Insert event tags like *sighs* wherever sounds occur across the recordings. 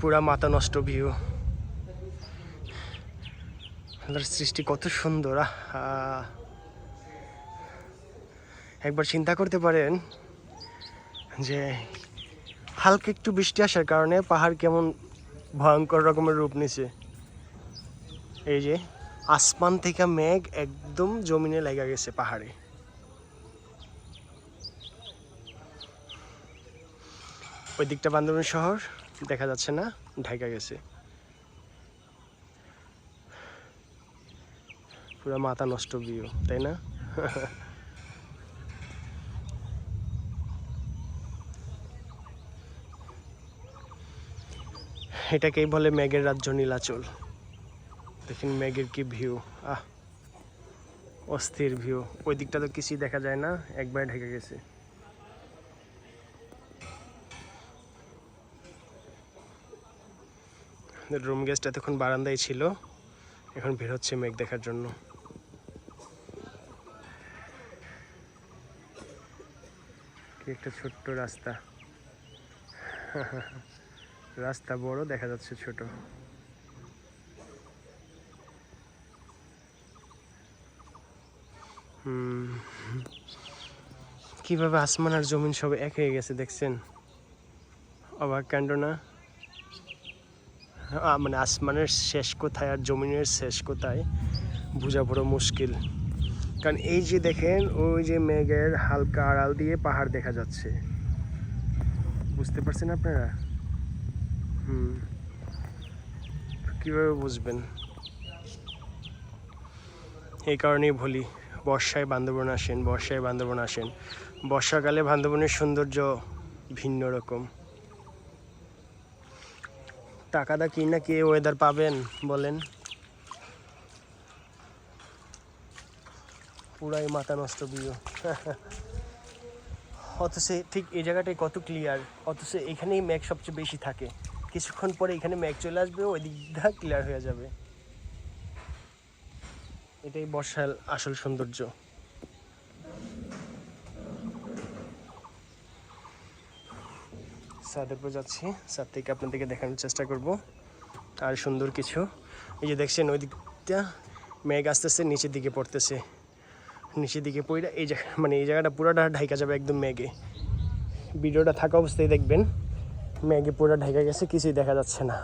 পুরা মাথা নষ্ট ভিউ। সৃষ্টি কত সুন্দর একবার চিন্তা করতে পারেন যে হালকা একটু বৃষ্টি আসার কারণে পাহাড় কেমন ভয়ঙ্কর রকমের রূপ নিছে। এই যে আসমান থেকে মেঘ একদম জমিনে লেগে গেছে পাহাড়ে। ওই দিকটা বান্দরবান শহর। দেখা যাচ্ছে না, ঢাকা গেছে। পুরো মাথা নষ্ট ভিউ, তাই না? *laughs* এটাকেই বলে মেঘের রাজ্য নীলাচল। দেখেন ম্যাগের কি ভিউ, আহ! অস্থির ভিউ। ওই দিকটা তো কিছুই দেখা যায় না, একবারে ঢেকে গেছে। রুম গেস্ট এতক্ষণ বারান্দায় ছিল। এখন বের হচ্ছে মেঘ দেখার জন্য। একটা ছোট্ট রাস্তা। *laughs* রাস্তা বড়, দেখা যাচ্ছে ছোট। কীভাবে আসমান আর জমিন সব এক হয়ে গেছে, দেখছেন? অবাক কাণ্ড না? মানে আসমানের শেষ কোথায় আর জমিনের শেষ কোথায় বোঝা বড় মুশকিল। কারণ এই যে দেখেন, ওই যে মেঘের হালকা আড়াল দিয়ে পাহাড় দেখা যাচ্ছে। বুঝতে পারছেন আপনারা? হুম। কীভাবে বুঝবেন? এই কারণেই বলি, বর্ষায় বান্দরবন আসেন, বর্ষায় বান্দরবন আসেন। বর্ষাকালে বান্দরবনের সৌন্দর্য ভিন্ন রকম। টাকা দা কি না কে ওয়েদার পাবেন বলেন। পুরাই মাথা নষ্ট ভিউ *laughs* অথচ ঠিক এই জায়গাটাই কত ক্লিয়ার অথচ এখানেই ম্যাগ সবচেয়ে বেশি থাকে। কিছুক্ষণ পরে এখানে ম্যাগ চলে আসবে, ওই দিকটা ক্লিয়ার হয়ে যাবে। এটাই বর্ষার আসল সৌন্দর্য। ছাদের উপর যাচ্ছি। ছাদ থেকে আপনাদেরকে দেখানোর চেষ্টা করব। আর সুন্দর কিছু। এই যে দেখছেন দিকটা মেঘ আস্তে আস্তে নিচের দিকে পড়তেছে। নিচের দিকে পড়ে এই জায়গা মানে এই জায়গাটা পুরোটা ঢাইকা যাবে একদম মেঘে। ভিডিওটা থাকা অবস্থায় দেখবেন, মেঘে পুরো ঢাকা গেছে, কিছুই দেখা যাচ্ছে না।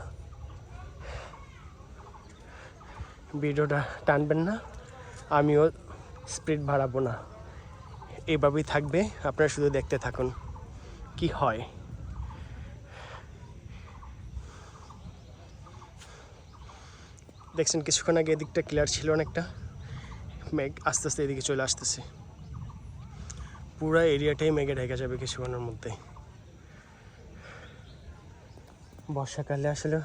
ভিডিওটা টানবেন না, আমিও স্পিড বাড়াবো না। এভাবেই থাকবে, আপনারা শুধু দেখতে থাকুন, কি হয়। দেখছেন কিছুক্ষণ আগে এদিকটা ক্লিয়ার ছিল অনেকটা। মেঘ আস্তে আস্তে এদিকে চলে আসতেছে। পুরো এরিয়াটাই মেঘে ঢেকে যাবে কিছুক্ষণের মধ্যে বর্ষাকালে আসলে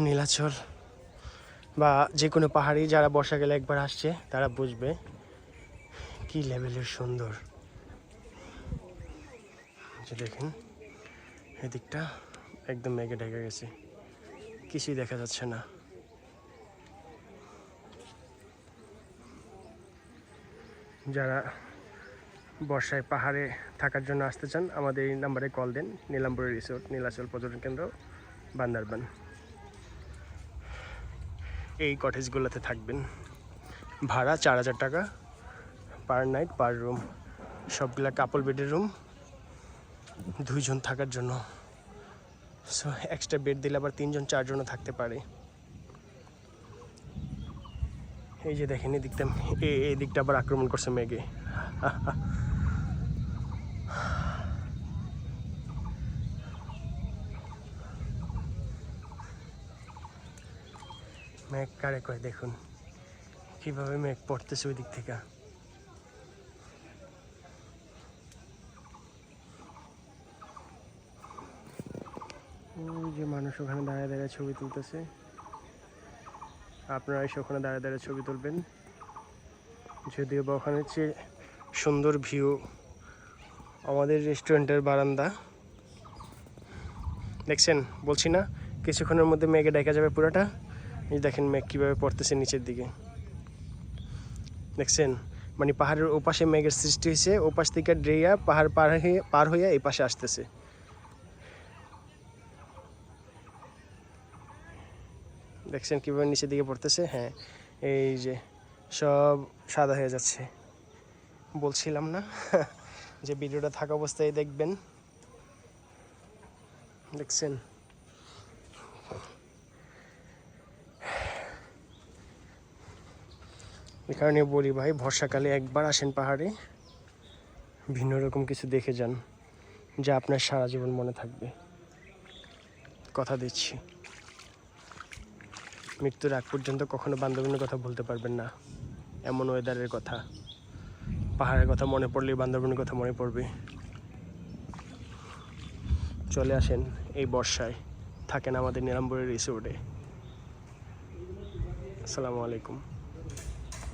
নীলাচল বা যে কোনো পাহাড়ি যারা বর্ষাকালে একবার আসছে, তারা বুঝবে কি লেভেলের সুন্দর। যে দেখেন, এদিকটা একদম মেঘে ঢেকে গেছে। কিছুই দেখা যাচ্ছে না। যারা বর্ষায় পাহাড়ে থাকার জন্য আসতে চান, আমাদের এই নাম্বারে কল দেন। নীলাম্বরী রিসোর্ট, নীলাচল পর্যটন কেন্দ্র, বান্দারবান। এই কটেজগুলোতে থাকবেন। ভাড়া চার হাজার টাকা পার নাইট, পার রুম। সবগুলা কাপল বেডের রুম দুইজন থাকার জন্য। সো এক্সট্রা বেড দিলে আবার তিনজন, চারজনও থাকতে পারে। এই যে দেখেন এই দিকটা এ- এই দিকটা আবার আক্রমণ করছে মেঘে মেঘ কারে কয়, দেখুন কীভাবে মেঘ পড়তেছে ওই দিক থেকে। ওই যে মানুষ ওখানে দাঁড়িয়ে দাঁড়িয়ে ছবি তুলতেছে। আপনারা এসে ওখানে দাঁড়িয়ে দাঁড়িয়ে ছবি তুলবেন। যদিও বা ওখানে হচ্ছে সুন্দর ভিউ আমাদের রেস্টুরেন্টের বারান্দা। দেখছেন? বলছি না, কিছুক্ষণের মধ্যে মেঘে দেখা যাবে পুরোটা। এই দেখেন মেঘ কীভাবে পড়তেছে নিচের দিকে। দেখছেন? মানে পাহাড়ের ওপাশে মেঘের সৃষ্টি হয়েছে, ওপাশ থেকে ড্রেয়া পাহাড় পার হয়ে পার হইয়া এই পাশে আসতেছে। দেখছেন কীভাবে নিচের দিকে পড়তেছে? হ্যাঁ এই যে সব সাদা হয়ে যাচ্ছে। বলছিলাম না *laughs* যে ভিডিওটা থাকা অবস্থায় দেখবেন। দেখছেন? *sighs* এই কারণে বলি ভাই, বর্ষাকালে একবার আসেন পাহাড়ে, ভিন্ন রকম কিছু দেখে যান, যা আপনার সারা জীবন মনে থাকবে। কথা দিচ্ছি। মৃত্যুর আগ পর্যন্ত কখনো বান্ধবীর কথা বলতে পারবেন না। এমন ওয়েদারের কথা। পাহাড়ের কথা মনে পড়লে বান্ধবীর কথা মনে পড়বে। চলে আসেন এই বর্ষায়। থাকেন আমাদের নিলাম্বরের রিসোর্টে আসসালামু আলাইকুম।